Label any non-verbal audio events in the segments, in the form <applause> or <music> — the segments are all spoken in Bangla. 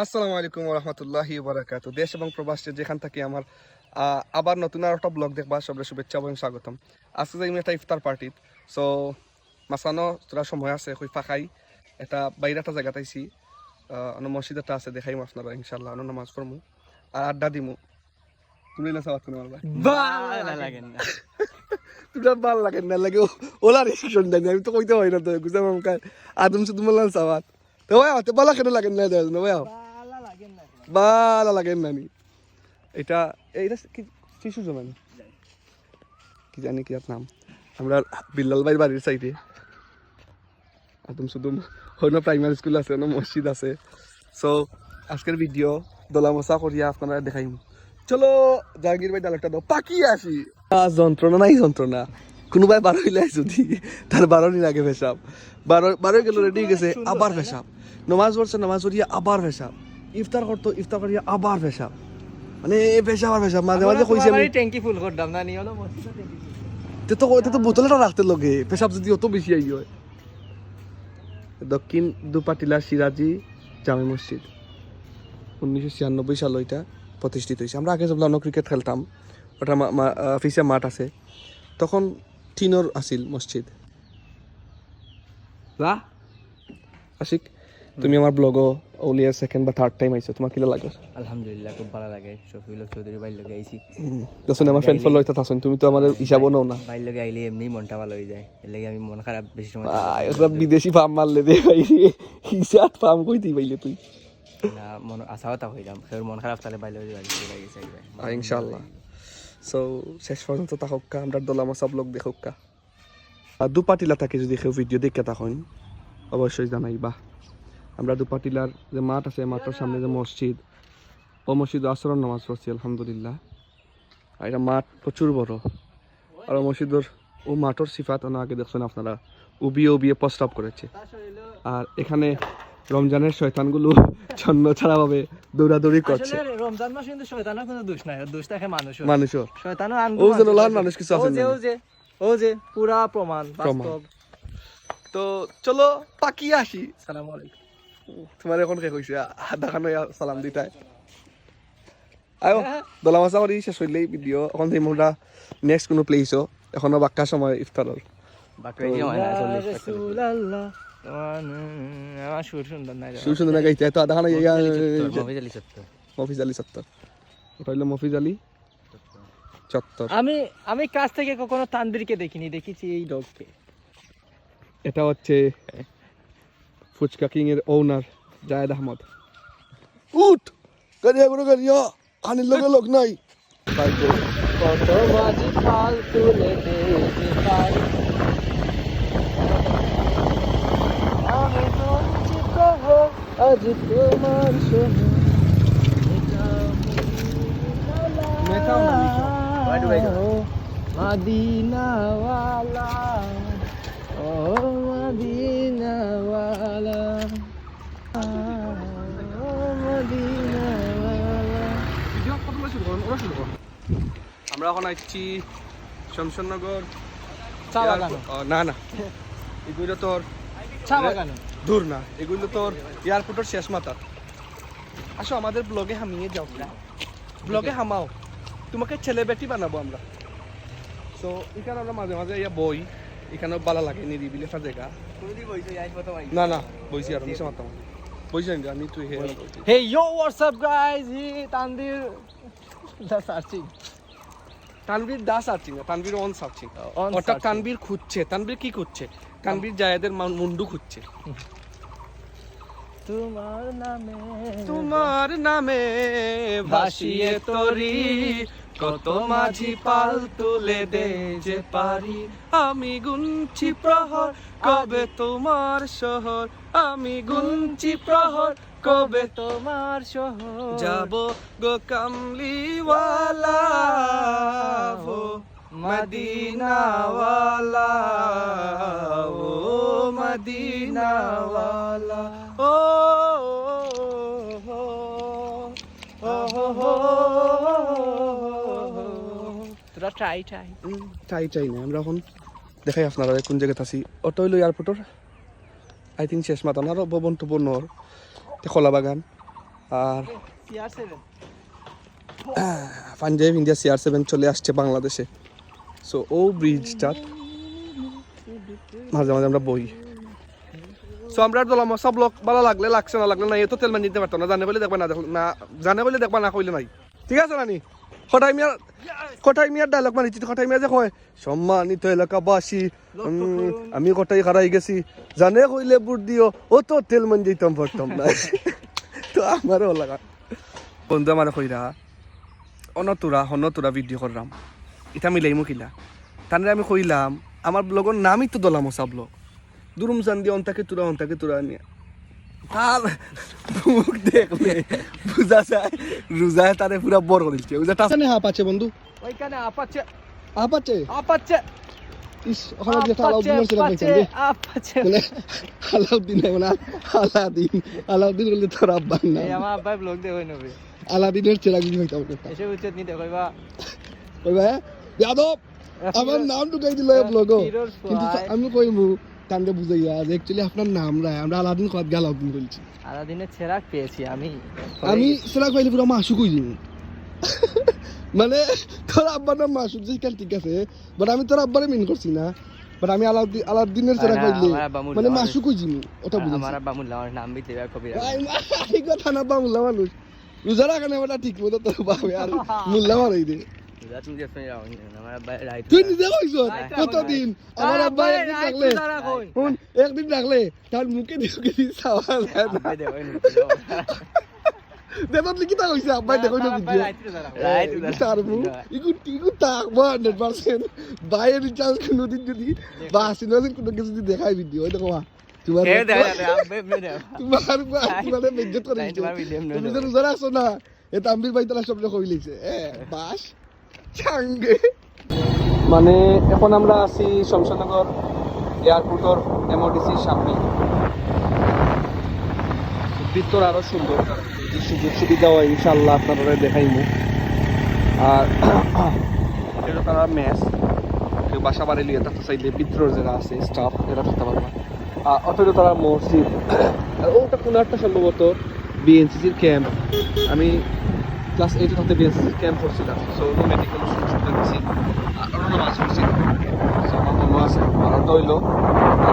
আসসালামু আলাইকুম রহমতুল্লাহি বারাকাত দেশ এবং প্রবাসে যেখান থেকে আমার আহ, আবার নতুন আর একটা ব্লগ দেখবা সবরে শুভেচ্ছা এবং স্বাগতম। আজকে যাই একটা ইফতার পার্টিত সো মাসানো তোরা সময় আছে কই ফাঁকাই। এটা বাইরে একটা জায়গাত আইছি অন্য মসজিদ একটা আছে দেখাইম আপনারা ইনশাল্লাহ অন্য নামাজ পড়মু আর আড্ডা দিমু। তুমি না সাবাত কোনো মারবা ভালো লাগে না। <laughs> তোমরা ভালো লাগে না লাগে ওলা রেস্ট্রিকশন দেয় আমি তো কইতে হয় না তো গুজা মামকার আদম শুধু বললাম সাবাত তো ভাই বালা কেন লাগে না দেয় না ভাই ভালো লাগে নানি এটা, এইটা কি শিশু জমানি কি জানি কি নাম। আমরা বিল্লাল ভাইয়ের বাড়ির সাইডে একদম শুধু হইনো প্রাইমারি স্কুল আছে হইনো মসজিদ আছে। সো আজকের ভিডিও দোলা মশা করিয়া আপনারা দেখাইম। চলো, জাহাঙ্গীর ভাই ডালেকটা দাও। পাকি আসি। যন্ত্রণা নাই, যন্ত্রণা। কোনোবাই বারো হইলে যদি তার বারো দিন আগে পেশাব। বারো বারো গেল রেডি গেছে, আবার পেশাব। নমাজ পড়ছে, নমাজ পড়িয়া আবার পেশাব। ইফতার করতো ইফতার করিয়া আবার পেশাব। মানে এ পেশাব আর পেশাব মাঝে মাঝে কইছে আমি ট্যাঙ্কি ফুল করতাম না নিয়ে তে তো তে তো বোতলটা রাখতে লগে পেশাব যদি অত বেশি আই হয়। দক্ষিণ দুপাটিলা সিরাজি জামে মসজিদ। উনিশশো ছিয়ানব্বই সাল ওইটা প্রতিষ্ঠিত হয়েছে আমরা আগে যখন ক্রিকেট খেলতাম। ওটা ফিসে মাঠ আছে। তখন টিনর আছিল মসজিদ। আশিক তুমি আমার ব্লগও ওলিয়ার সেকেন্ড বা থার্ড টাইম আইছো তোমার কিলা লাগে? আলহামদুলিল্লাহ খুব ভালো লাগে। শফিউল হক চৌধুরী বাইর লগে আইছি। যখন আমার ফ্রেন্ড ফলো হইতে থাকুন তুমি তো আমার হিসাবও নাও না। বাইর লগে আইলে এমনি মনটা ভালো হয়ে যায়। এর লাগে আমি মন খারাপ বেশি সময় আহ, এসব বিদেশি ফার্ম মারলে দে ভাই। হিসাব ফার্ম কই দিই পাইলে তুই। না মন আশা হতা হয়ে যাম সের মন খারাপ তাহলে বাইর লগে একবার। আহ, ইনশাল্লাহ সো শেষ পর্যন্ত থাকুকা আমরা দোলামা সব লোক দেখুকা আর দুপাটিলা থাকে যদি কেউ ভিডিও দেখে তখন অবশ্যই জানাইবা। আমরা দুপাটিলার যে মাঠ আছে মাঠের সামনে যে মসজিদ ও মসজিদ আসরের নামাজ পড়ছি আলহামদুলিল্লাহ। আর এটা মাঠ প্রচুর বড়। আর ও মসজিদর ও মাঠের সিফাত আগে দেখছেন আপনারা উবিয়ে উবিয়ে প্রস্তাব করেছে। আর এখানে রমজানের শয়তানগুলো ছন্ন ছাড়া ভাবে দৌড়াদৌড়ি করছে। রমজান মাস কিন্তু শয়তানের কোনো দোষ নাই দোষ থাকে মানুষের। মানুষের। শয়তানও ও যেন মানুষ কিছু আছে ও যে ও যে পুরা প্রমাণ। বাস্তব। তো চলো পাকি আসি। সালাম আলাইকুম। তোমার এখন কে কইছে দেখানো সালাম দিতাই আয়ো দলা মাছা করি শেষ হইলেই ভিডিও এখন সেই মোটা নেক্সট কোনো প্লেসও এখনও বাক্কা সময় ইফতারর হয় সুর সুন্দর না গাইতে তো মফিজ আলী চত্বর। মফিজ আলী চত্বর ওটা হইল মফিজ আলী চত্বর আমি আমি কাছ থেকে কখনো তানবীরকে দেখিনি দেখেছি এই ডগকে এটা হচ্ছে ফুচকা কিং এর ওনার জায়েদ আহমদ। উঠ! গাড়িয়া গুলো গাড়িয়া আনির লগে লোক নাই। কত বাজি ফাল তুলে আজ তোমার। মদিনাওয়ালা। ও মদিনাওয়ালা। আমরা এখন আসছি শমশননগর। চা বাগানো। ও, না না। এগুলো তোর চা বাগানো। দূর না। এগুলো তোর এয়ারপোর্টের শেষ মাথা। আসো আমাদের ব্লগে হামিয়ে যাও। ব্লগে হামাও। তোমাকে ছেলে বেটি বানাবো আমরা। সো এখানে আমরা মাঝে মাঝে ইয়া বই এখানে ভালো লাগে নিরিবিলি একটা জায়গা না না বইছি আর মিশে মাতাম বইছি না আমি তুই হে yo, what's up guys? He Tandir the searching. Tanvir the searching না তানবীর অন সার্চিং অর্থাৎ. তানবীর খুঁজছে তানবীর কি খুঁজছে তানবীর জায়েদের মা- মুন্ডু খুঁজছে তোমার নামে তোমার নামে ভাসিয়ে তরি কত মাঝি পাল তুলে দে যে পারি আমি গুনছি প্রহর কবে তোমার শহর আমি গুনছি প্রহর কবে তোমার শহর যাব গো কামলিওয়ালা ও মদিনাওয়ালা ও মদিনাওয়ালা ও ও ও তোরা ট্রাই না আমরা এখন দেখাই আপনারা কোন জায়গাতে আছি। অটো হইল এয়ারপোর্টর আই থিঙ্ক শেষ মাতান আরও ভবন টবন নর খোলা বাগান আর পাঞ্জাব ইন্ডিয়া সিআর সেভেন চলে আসছে বাংলাদেশে। সো ও ব্রিজটা মাঝে মাঝে আমরা বই সো আমরা দলাম সব লোক ভালো লাগলে লাগছে না লাগলে না এ তো তেল মান দিতে পারতো না। জানে বলে দেখবা না না জানে বলে দেখবা না কইলে নাই। ঠিক আছে নানি? কটাই মিয়ার কটাই মিয়ার ডায়লগ মানিছি কটাই মিয়া যে কয় সম্মানিত এলাকাবাসী আমি কটাই হারাই গেছি। জানে কইলে বুট দিও ও তো তেল মান দিতাম পারতাম না <laughs> তো আমারও লাগা বন্ধু আমার কইরা অনতুরা হনতুরা ভিডিও করলাম। এটা মিলাই মুখিলা। তানরে আমি কইলাম আমার ব্লগের নামই তো দলাম সব ব্লগ দুরুম চান দিয়ে অন্তাকে তুরা অন্তাকে তুরা নিয়ে। তার মুখ দেখলে বুঝা যায় রোজায় তারে পুরা বড় দিচ্ছে। বুঝা টাকা হা পাচ্ছে বন্ধু। ওইখানে আপাচ্ছে হা পাচ্ছে আপাচ্ছে ইস ওখানে যে আলাউদ্দিন ছিল পাইছেন রে। মানে আলাউদ্দিন মানে আলাউদ্দিন তোর আমার ব্লগ নবে হইতাম কথা এসে উচিত যাদব আমার নাম ঢুকাই দিল ব্লগ কিন্তু আমি কইমু কান্দে বুঝাইয়া যে অ্যাকচুয়ালি আপনার নাম রায় আমরা আলাদিন কত গেল আলাদিন বলছি আলাদিনের পেয়েছি আমি। আমি কইলে পুরো মাসু কই দিমু? মানে তোর আব্বার নাম যে কাল ঠিক আছে বাট আমি তোর আব্বারে মিন করছি না। বাট আমি আলাউদ্দিন আলাউদ্দিনের আব্বা মুল্লা মানে। মাসু কই ওটা বুঝাইছি। আমার আব্বা নাম কবি এই কথা না বা মুল্লা মানুষ। রোজা রাখা না ওটা ঠিক মতো তোর বাবা আর মুল্লা মারাই দে। তুই নিজে কইছ কতদিন আমার আব্বা একদিন ডাকলে শুন একদিন ডাকলে তার মুখে দিয়ে কিছু চাওয়া যায় দেবত লিখিতা কইছে আব্বাই দেখো না ভিডিও রাইট তার ইগু ইগু তাক বা 100% বাইরে চান্স কোনো দিন যদি বা সিনোদিন কোনো কিছু যদি দেখাই ভিডিও ওই দেখো তোমার তোমার তোমার বেজ্জত করে তুমি। যে রোজা রাখছো না এ তাম্বির ভাই তারা সব কই লিখছে এ বাস চাঙ্গে। মানে এখন আমরা আছি শমশানগর এয়ারপোর্টর এমওডিসির সামনে। ভিতর আরও সুন্দর সুযোগ সুবিধা হয় ইনশাল্লাহ আপনারা দেখাইমু। আর <clears throat> এটা তারা ম্যাচ কেউ বাসা বাড়ি লিয়ে থাকতে চাইলে ভিতরের যারা আছে স্টাফ এরা থাকতে পারবা আর অথচ তারা মসজিদ, <clears throat> আর ওটা কোনো একটা সম্ভবত বিএনসিসির ক্যাম্প আমি ক্লাস এইটে থাকতে বিএনসিসির ক্যাম্প করছিলাম। সো মেডিকেল সুবিধা দিচ্ছি আর অন্য মাছ করছি সো আমার আছে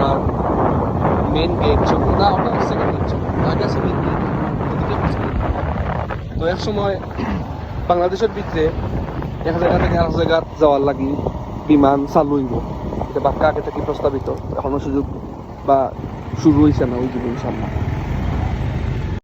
আর মেন গেট ছিল না, ওটা সেকেন্ড গেট আছে মেন গেট তো এক সময় <clears throat> বাংলাদেশের ভিতরে এক জায়গা থেকে আর জায়গা যাওয়ার লাগি বিমান চালু হইব এটা বাক্কা আগে থেকে প্রস্তাবিত, এখনও সুযোগ বা শুরু হয়েছে না ওই যুগ ইনশাল্লাহ